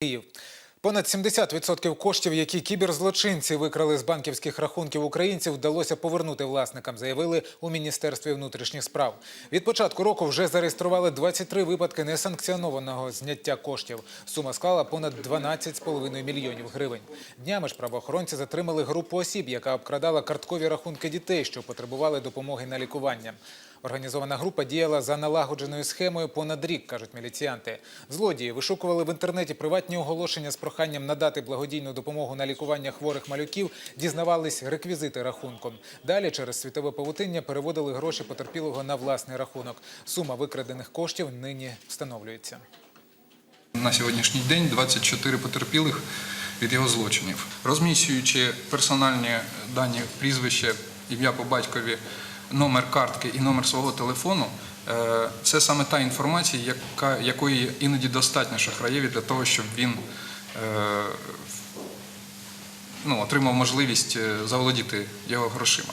Київ. Понад 70% коштів, які кіберзлочинці викрали з банківських рахунків українців, вдалося повернути власникам, заявили у Міністерстві внутрішніх справ. Від початку року вже зареєстрували 23 випадки несанкціонованого зняття коштів. Сума склала понад 12,5 мільйонів гривень. Днями ж правоохоронці затримали групу осіб, яка обкрадала карткові рахунки дітей, що потребували допомоги на лікування. Організована група діяла за налагодженою схемою понад рік, кажуть міліціянти. Злодії вишукували в інтернеті приватні оголошення з проханням надати благодійну допомогу на лікування хворих малюків, дізнавались реквізити рахунком. Далі через світове павутиння переводили гроші потерпілого на власний рахунок. Сума викрадених коштів нині встановлюється. На сьогоднішній день 24 потерпілих від його злочинів. Розміщуючи персональні дані прізвище, ім'я по батькові, номер картки і номер свого телефону, е, це саме та інформація, яка, якої іноді достатньо шахраєві для того, щоб він е, ну, отримав можливість е, заволодіти його грошима.